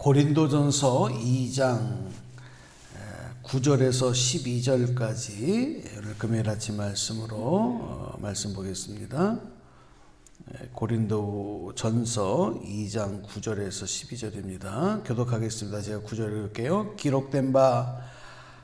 고린도전서 2장 9절에서 12절까지 오늘 금요일 아침 말씀으로 어, 말씀 보겠습니다. 에, 고린도전서 2장 9절에서 12절입니다. 교독하겠습니다. 제가 9절 읽을게요. 기록된 바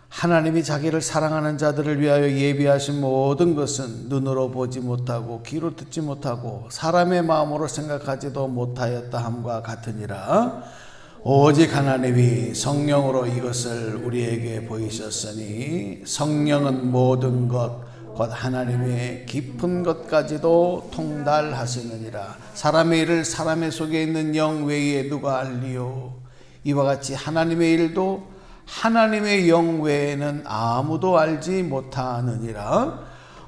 하나님이 자기를 사랑하는 자들을 위하여 예비하신 모든 것은 눈으로 보지 못하고 귀로 듣지 못하고 사람의 마음으로 생각하지도 못하였다 함과 같으니라. 오직 하나님이 성령으로 이것을 우리에게 보이셨으니 성령은 모든 것, 곧 하나님의 깊은 것까지도 통달하시느니라. 사람의 일을 사람의 속에 있는 영 외에 누가 알리요? 이와 같이 하나님의 일도 하나님의 영 외에는 아무도 알지 못하느니라.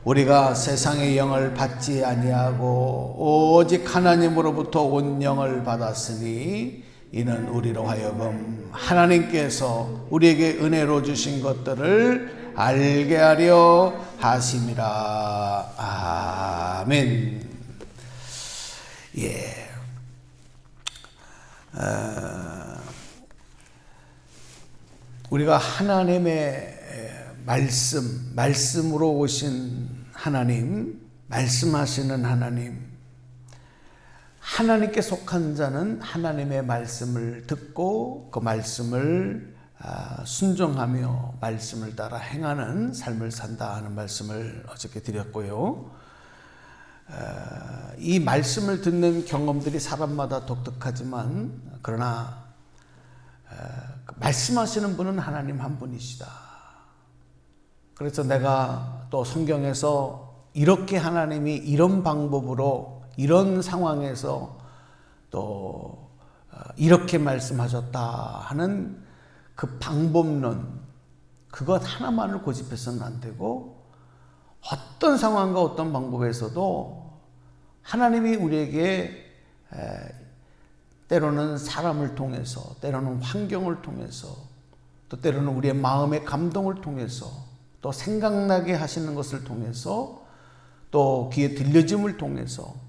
우리가 세상의 영을 받지 아니하고 오직 하나님으로부터 온 영을 받았으니 이는 우리로 하여금 하나님께서 우리에게 은혜로 주신 것들을 알게 하려 하심이라. 아멘. 예. 어, 우리가 하나님의 말씀, 말씀으로 오신 하나님, 말씀하시는 하나님, 하나님께 속한 자는 하나님의 말씀을 듣고 그 말씀을 아, 순종하며 말씀을 따라 행하는 삶을 산다 하는 말씀을 어저께 드렸고요. 아, 이 말씀을 듣는 경험들이 사람마다 독특하지만 그러나 아, 말씀하시는 분은 하나님 한 분이시다. 그래서 내가 또 성경에서 이렇게 하나님이 이런 방법으로 이런 상황에서 또 이렇게 말씀하셨다 하는 그 방법론 그것 하나만을 고집해서는 안 되고 어떤 상황과 어떤 방법에서도 하나님이 우리에게 때로는 사람을 통해서 때로는 환경을 통해서 또 때로는 우리의 마음의 감동을 통해서 또 생각나게 하시는 것을 통해서 또 귀에 들려짐을 통해서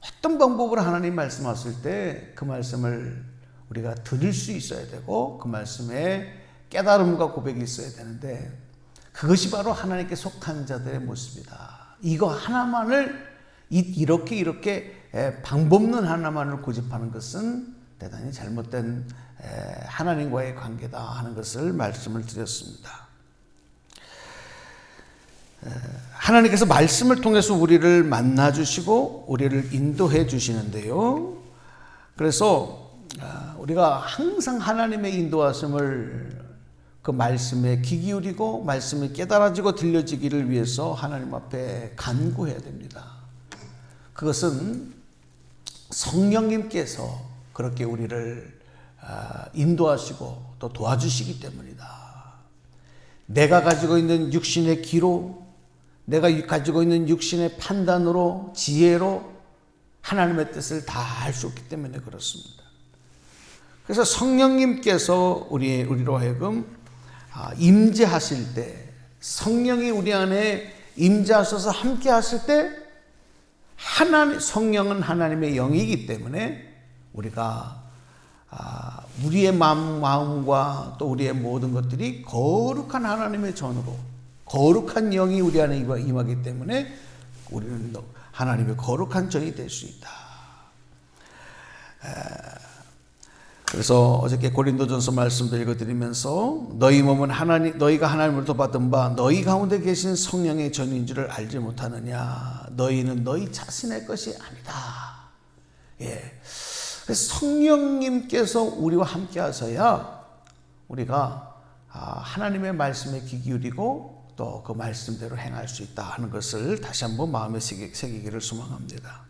어떤 방법으로 하나님 말씀하실 때 그 말씀을 우리가 들을 수 있어야 되고 그 말씀에 깨달음과 고백이 있어야 되는데 그것이 바로 하나님께 속한 자들의 모습이다. 이거 하나만을 이렇게 이렇게 방법론 하나만을 고집하는 것은 대단히 잘못된 하나님과의 관계다 하는 것을 말씀을 드렸습니다. 하나님께서 말씀을 통해서 우리를 만나 주시고 우리를 인도해 주시는데요. 그래서 아, 우리가 항상 하나님의 인도하심을 그 말씀에 귀 기울이고 말씀이 깨달아지고 들려지기를 위해서 하나님 앞에 간구해야 됩니다. 그것은 성령님께서 그렇게 우리를 아, 인도하시고 또 도와주시기 때문이다. 내가 가지고 있는 육신의 기로 내가 가지고 있는 육신의 판단으로 지혜로 하나님의 뜻을 다 알 수 없기 때문에 그렇습니다. 그래서 성령님께서 우리 우리로 하여금 아, 임재하실 때 성령이 우리 안에 임재하셔서 함께 하실 때 하나님 성령은 하나님의 영이기 때문에 우리가 아, 우리의 마음, 마음과 또 우리의 모든 것들이 거룩한 하나님의 전으로 거룩한 영이 우리 안에 임하기 때문에 우리는 하나님의 거룩한 전이 될 수 있다. 그래서 어저께 고린도전서 말씀도 읽어드리면서 너희 몸은 하나님 너희가 하나님으로부터 받은 바 너희 가운데 계신 성령의 전인 줄을 알지 못하느냐 너희는 너희 자신의 것이 아니다. 예. 성령님께서 우리와 함께 하셔야 우리가 아, 하나님의 말씀에 귀 기울이고 또 그 말씀대로 행할 수 있다 하는 것을 다시 한번 마음에 새기 기를 소망합니다.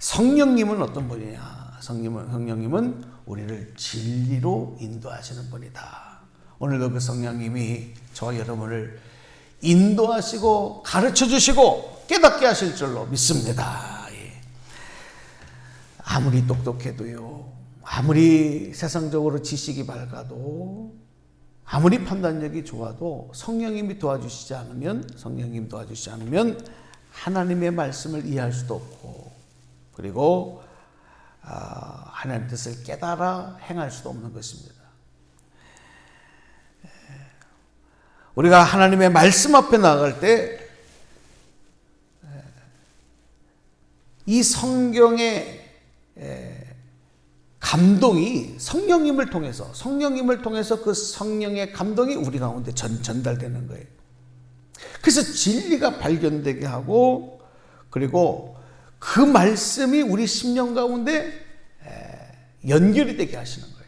성령님은 어떤 분이냐? 성령은, 성령님은 우리를 진리로 인도하시는 분이다. 오늘도 그 성령님이 저와 여러분을 인도하시고 가르쳐 주시고 깨닫게 하실 줄로 믿습니다. 예. 아무리 똑똑해도요, 아무리 세상적으로 지식이 밝아도 아무리 판단력이 좋아도 성령님이 도와주시지 않으면 성령님 도와주시지 않으면 하나님의 말씀을 이해할 수도 없고 그리고 아, 하나님 뜻을 깨달아 행할 수도 없는 것입니다. 우리가 하나님의 말씀 앞에 나갈 때 이 성경의 감동이 성령님을 통해서 성령님을 통해서 그 성령의 감동이 우리 가운데 전, 전달되는 거예요. 그래서 진리가 발견되게 하고 그리고 그 말씀이 우리 심령 가운데 연결이 되게 하시는 거예요.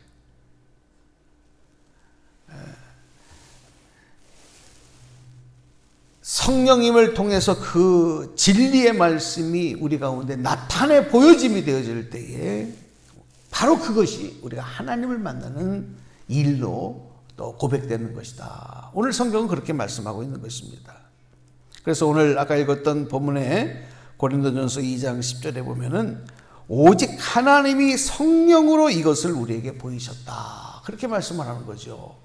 성령님을 통해서 그 진리의 말씀이 우리 가운데 나타내 보여짐이 되어질 때에 바로 그것이 우리가 하나님을 만나는 일로 또 고백되는 것이다. 오늘 성경은 그렇게 말씀하고 있는 것입니다. 그래서 오늘 아까 읽었던 본문에 고린도전서 2장 10절에 보면은 오직 하나님이 성령으로 이것을 우리에게 보이셨다. 그렇게 말씀을 하는 거죠.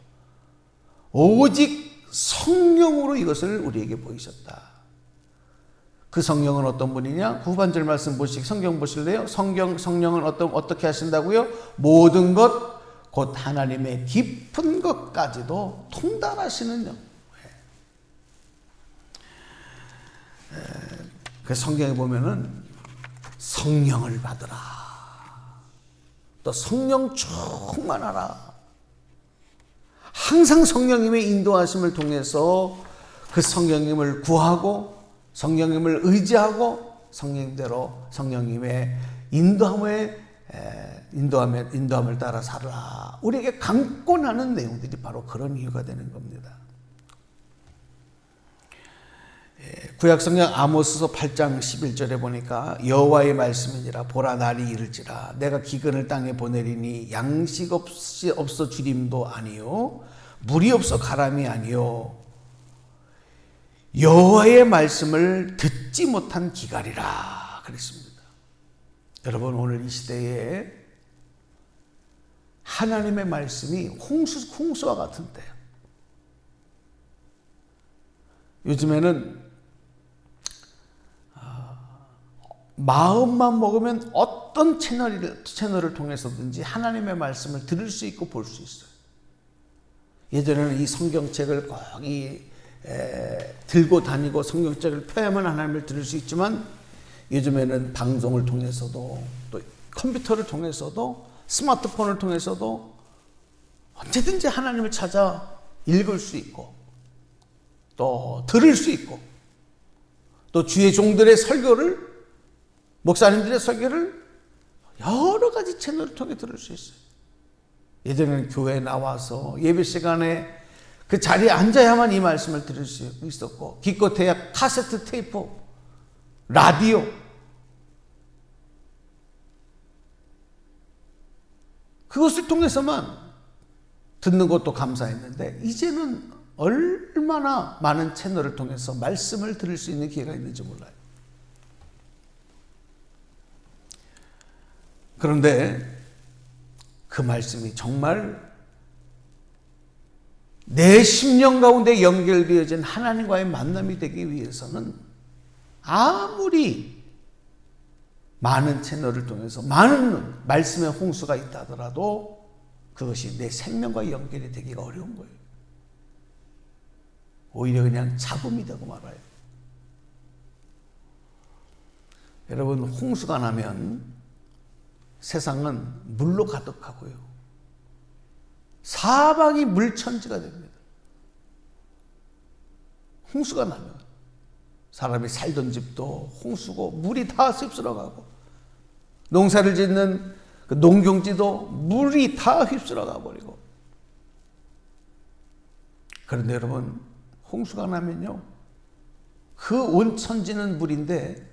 오직 성령으로 이것을 우리에게 보이셨다. 그 성령은 어떤 분이냐? 후반절 말씀 보시 성경 보실래요? 성경 성령은 어떤 어떻게 하신다고요? 모든 것 곧 하나님의 깊은 것까지도 통달하시는 영. 그 성경에 보면은 성령을 받으라. 또 성령 충만하라. 항상 성령님의 인도하심을 통해서 그 성령님을 구하고 성령님을 의지하고 성령대로 성령님의 인도함에 인도함에 인도함을 따라 살아라. 우리에게 강권하는 내용들이 바로 그런 이유가 되는 겁니다. 구약 성경 아모스서 8장 11절에 보니까 여호와의 말씀이니라 보라 날이 이를지라 내가 기근을 땅에 보내리니 양식 없이 없어 주림도 아니요 물이 없어 가람이 아니요 여호와의 말씀을 듣지 못한 기갈이라 그랬습니다. 여러분 오늘 이 시대에 하나님의 말씀이 홍수 홍수와 같은데요. 요즘에는 마음만 먹으면 어떤 채널을, 채널을 통해서든지 하나님의 말씀을 들을 수 있고 볼 수 있어요. 예전에는 이 성경책을 거 기 들고 다니고 성경책을 펴야만 하나님을 들을 수 있지만 요즘에는 방송을 통해서도 또 컴퓨터를 통해서도 스마트폰을 통해서도 언제든지 하나님을 찾아 읽을 수 있고 또 들을 수 있고 또 주의 종들의 설교를 목사님들의 설교를 여러 가지 채널을 통해 들을 수 있어요. 예전에는 교회에 나와서 예배 시간에 그 자리에 앉아야만 이 말씀을 들을 수 있었고, 기껏해야 카세트 테이프, 라디오, 그것을 통해서만 듣는 것도 감사했는데, 이제는 얼마나 많은 채널을 통해서 말씀을 들을 수 있는 기회가 있는지 몰라요. 그런데 그 말씀이 정말 내 심령 가운데 연결되어진 하나님과의 만남이 되기 위해서는 아무리 많은 채널을 통해서 많은 말씀의 홍수가 있다 하더라도 그것이 내 생명과 연결이 되기가 어려운 거예요. 오히려 그냥 잡음이 되고 말아요. 여러분, 홍수가 나면 세상은 물로 가득하고요. 사방이 물천지가 됩니다. 홍수가 나면 사람이 살던 집도 홍수고 물이 다 휩쓸어가고 농사를 짓는 그 농경지도 물이 다 휩쓸어가 버리고 그런데 여러분 홍수가 나면요 그 온천지는 물인데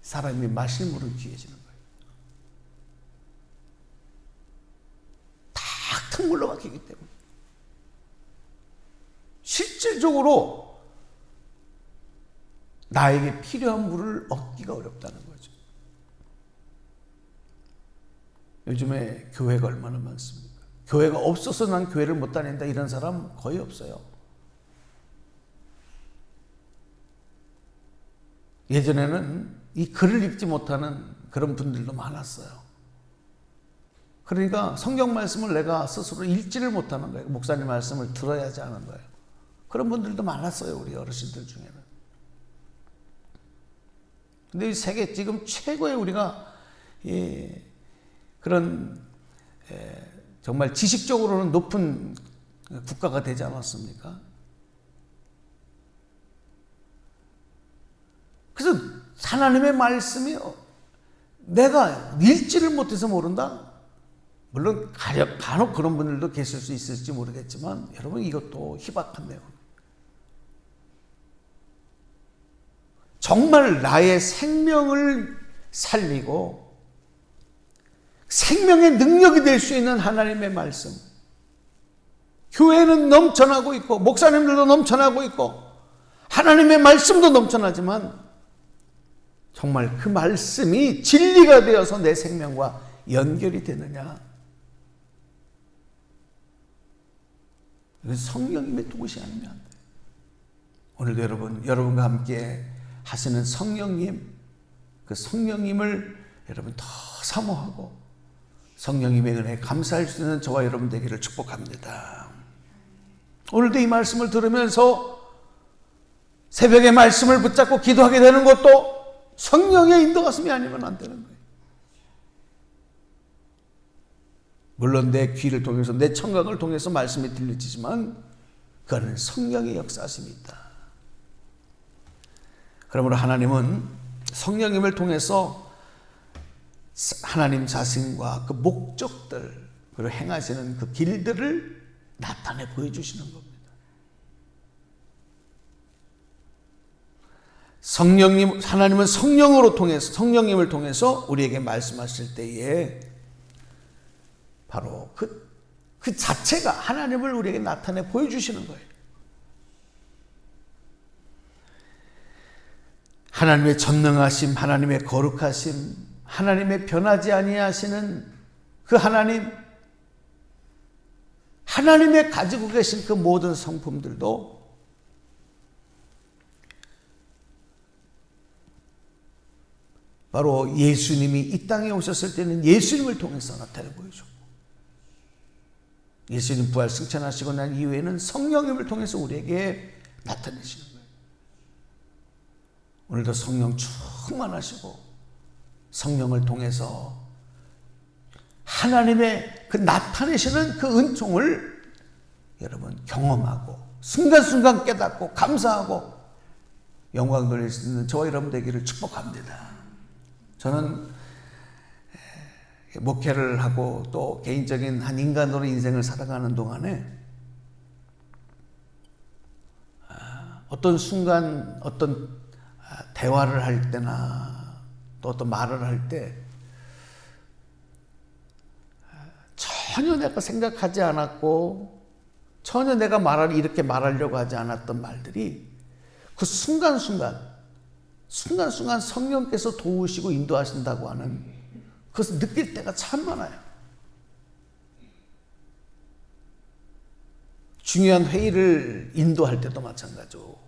사람이 마실 물은 귀해지는 탁 물로 막히기 때문에. 실질적으로 나에게 필요한 물을 얻기가 어렵다는 거죠. 요즘에 교회가 얼마나 많습니까? 교회가 없어서 난 교회를 못 다닌다 이런 사람 거의 없어요. 예전에는 이 글을 읽지 못하는 그런 분들도 많았어요. 그러니까 성경 말씀을 내가 스스로 읽지를 못하는 거예요. 목사님 말씀을 들어야지 하는 거예요. 그런 분들도 많았어요. 우리 어르신들 중에는. 근데 이 세계 지금 최고의 우리가 예, 그런 예, 정말 지식적으로는 높은 국가가 되지 않았습니까? 그래서 하나님의 말씀이 내가 읽지를 못해서 모른다? 물론 가력, 간혹 그런 분들도 계실 수 있을지 모르겠지만 여러분 이것도 희박한 내용. 정말 나의 생명을 살리고 생명의 능력이 될 수 있는 하나님의 말씀. 교회는 넘쳐나고 있고 목사님들도 넘쳐나고 있고 하나님의 말씀도 넘쳐나지만 정말 그 말씀이 진리가 되어서 내 생명과 연결이 되느냐? 이건 성령님의 도우시 아니면 안 돼. 오늘도 여러분, 여러분과 함께 하시는 성령님, 그 성령님을 여러분 더 사모하고 성령님의 은혜에 감사할 수 있는 저와 여러분 되기를 축복합니다. 오늘도 이 말씀을 들으면서 새벽에 말씀을 붙잡고 기도하게 되는 것도 성령의 인도가슴이 아니면 안 되는 거예요. 물론 내 귀를 통해서 내 청각을 통해서 말씀이 들려지지만 그거는 성령의 역사심이 있다. 그러므로 하나님은 성령님을 통해서 하나님 자신과 그 목적들 그리고 행하시는 그 길들을 나타내 보여주시는 겁니다. 성령님 하나님은 성령으로 통해서 성령님을 통해서 우리에게 말씀하실 때에 바로 그, 그 자체가 하나님을 우리에게 나타내 보여주시는 거예요. 하나님의 전능하심, 하나님의 거룩하심, 하나님의 변하지 아니하시는 그 하나님, 하나님의 가지고 계신 그 모든 성품들도 바로 예수님이 이 땅에 오셨을 때는 예수님을 통해서 나타내 보여줬고 예수님 부활 승천하시고 난 이후에는 성령님을 통해서 우리에게 나타내시는 거예요. 오늘도 성령 충만하시고 성령을 통해서 하나님의 그 나타내시는 그 은총을 여러분 경험하고 순간순간 깨닫고 감사하고 영광 돌릴 수 있는 저와 여러분 되기를 축복합니다. 저는 목회를 하고 또 개인적인 한 인간으로 인생을 살아가는 동안에 어떤 순간 어떤 대화를 할 때나 또 어떤 말을 할 때 전혀 내가 생각하지 않았고 전혀 내가 말을 이렇게 말하려고 하지 않았던 말들이 그 순간순간 순간순간 성령께서 도우시고 인도하신다고 하는 그것을 느낄 때가 참 많아요. 중요한 회의를 인도할 때도 마찬가지고,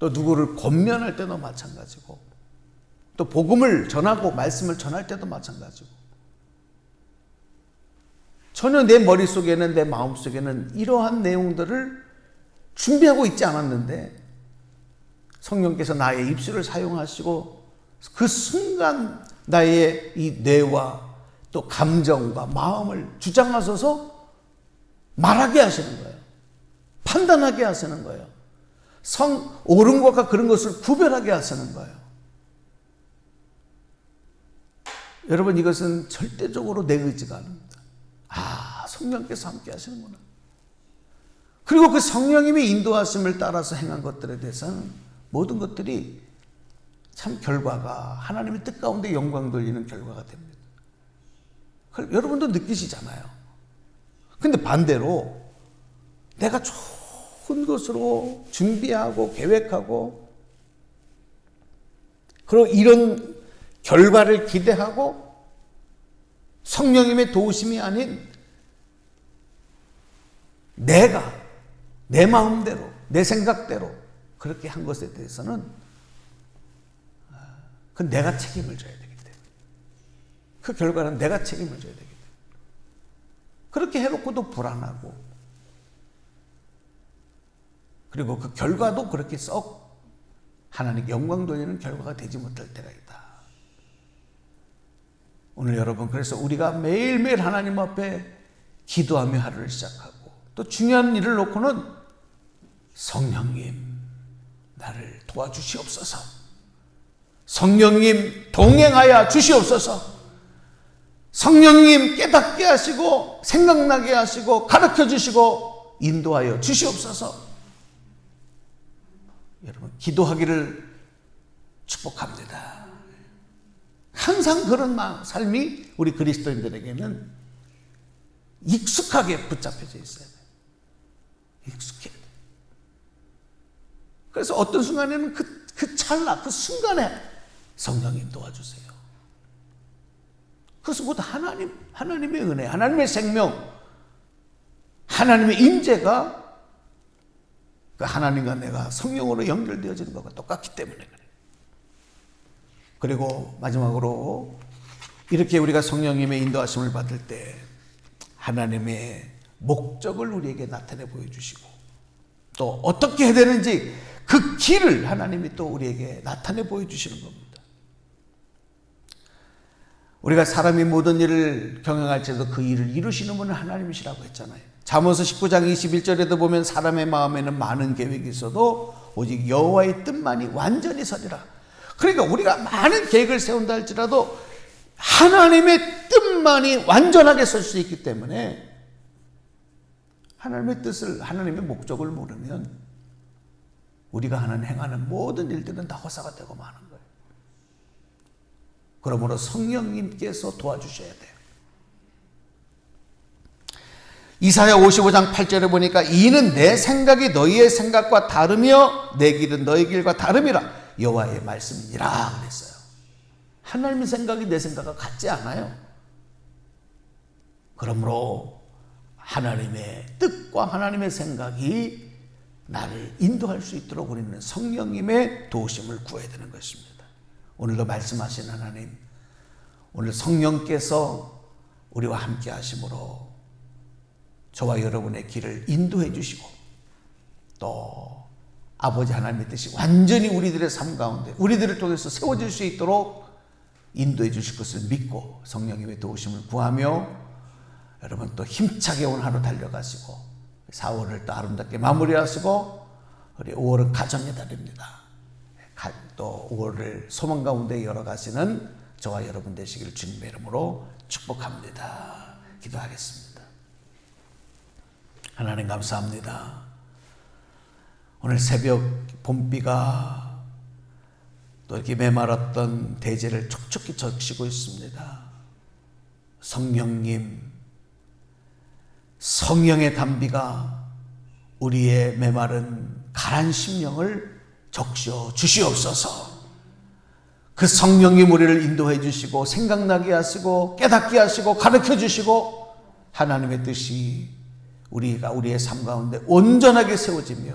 또 누구를 권면할 때도 마찬가지고, 또 복음을 전하고 말씀을 전할 때도 마찬가지고, 전혀 내 머릿속에는 내 마음속에는 이러한 내용들을 준비하고 있지 않았는데, 성령께서 나의 입술을 사용하시고, 그 순간 나의 이 뇌와 또 감정과 마음을 주장하셔서 말하게 하시는 거예요. 판단하게 하시는 거예요. 성, 옳은 것과 그런 것을 구별하게 하시는 거예요. 여러분, 이것은 절대적으로 내 의지가 아닙니다. 아, 성령께서 함께 하시는구나. 그리고 그 성령님의 인도하심을 따라서 행한 것들에 대해서는 모든 것들이 참 결과가 하나님의 뜻 가운데 영광 돌리는 결과가 됩니다. 여러분도 느끼시잖아요. 근데 반대로 내가 좋은 것으로 준비하고 계획하고 그리고 이런 결과를 기대하고 성령님의 도우심이 아닌 내가 내 마음대로 내 생각대로 그렇게 한 것에 대해서는 그건 내가 책임을 져야 되겠다. 그 결과는 내가 책임을 져야 되기 때문에. 그렇게 해놓고도 불안하고, 그리고 그 결과도 그렇게 썩 하나님 영광 돌리는 결과가 되지 못할 때가 있다. 오늘 여러분, 그래서 우리가 매일매일 하나님 앞에 기도하며 하루를 시작하고, 또 중요한 일을 놓고는 성령님, 나를 도와주시옵소서. 성령님, 동행하여 주시옵소서. 성령님 깨닫게 하시고 생각나게 하시고 가르쳐 주시고 인도하여 주시옵소서. 여러분 기도하기를 축복합니다. 항상 그런 삶이 우리 그리스도인들에게는 익숙하게 붙잡혀져 있어야 돼요. 익숙해야 돼요. 그래서 어떤 순간에는 그, 그 찰나, 그 순간에 성령님 도와주세요. 그것은 곧 하나님, 하나님의 은혜, 하나님의 생명, 하나님의 임재가 그 하나님과 내가 성령으로 연결되어지는 것과 똑같기 때문에. 그리고 마지막으로 이렇게 우리가 성령님의 인도하심을 받을 때 하나님의 목적을 우리에게 나타내 보여주시고 또 어떻게 해야 되는지 그 길을 하나님이 또 우리에게 나타내 보여주시는 겁니다. 우리가 사람이 모든 일을 경영할지라도 그 일을 이루시는 분은 하나님이시라고 했잖아요. 잠언서 19장 21절에도 보면 사람의 마음에는 많은 계획이 있어도 오직 여호와의 뜻만이 완전히 서리라. 그러니까 우리가 많은 계획을 세운다 할지라도 하나님의 뜻만이 완전하게 설 수 있기 때문에 하나님의 뜻을 하나님의 목적을 모르면 우리가 하는 행하는 모든 일들은 다 허사가 되고 마는 거예요. 그러므로 성령님께서 도와주셔야 돼요. 이사야 55장 8절에 보니까 이는 내 생각이 너희의 생각과 다르며 내 길은 너희 길과 다름이라 여호와의 말씀이니라 그랬어요. 하나님의 생각이 내 생각과 같지 않아요. 그러므로 하나님의 뜻과 하나님의 생각이 나를 인도할 수 있도록 우리는 성령님의 도우심을 구해야 되는 것입니다. 오늘도 말씀하신 하나님, 오늘 성령께서 우리와 함께 하심으로 저와 여러분의 길을 인도해 주시고 또 아버지 하나님의 뜻이 완전히 우리들의 삶 가운데 우리들을 통해서 세워질 수 있도록 인도해 주실 것을 믿고 성령님의 도우심을 구하며 여러분 또 힘차게 오늘 하루 달려가시고 4월을 또 아름답게 마무리하시고 우리 5월은 가정의 달입니다. 또 5월을 소망 가운데 열어가시는 저와 여러분 되시길 주님의 이름으로 축복합니다. 기도하겠습니다. 하나님 감사합니다. 오늘 새벽 봄비가 또 이렇게 메말랐던 대지를 촉촉히 적시고 있습니다. 성령님, 성령의 담비가 우리의 메마른 가란 심령을 적셔 주시옵소서. 그 성령님 우리를 인도해 주시고 생각나게 하시고 깨닫게 하시고 가르쳐 주시고 하나님의 뜻이 우리가 우리의 삶 가운데 온전하게 세워지며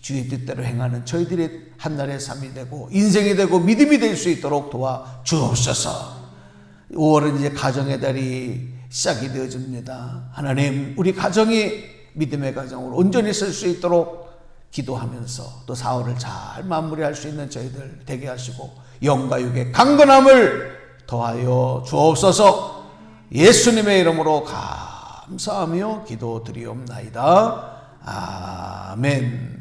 주의 뜻대로 행하는 저희들의 한날의 삶이 되고 인생이 되고 믿음이 될 수 있도록 도와 주옵소서. 5월은 이제 가정의 달이 시작이 되어집니다. 하나님, 우리 가정이 믿음의 가정으로 온전히 쓸 수 있도록 기도하면서 또 사월을 잘 마무리할 수 있는 저희들 되게 하시고 영과 육의 강건함을 더하여 주옵소서 예수님의 이름으로 감사하며 기도드리옵나이다. 아멘.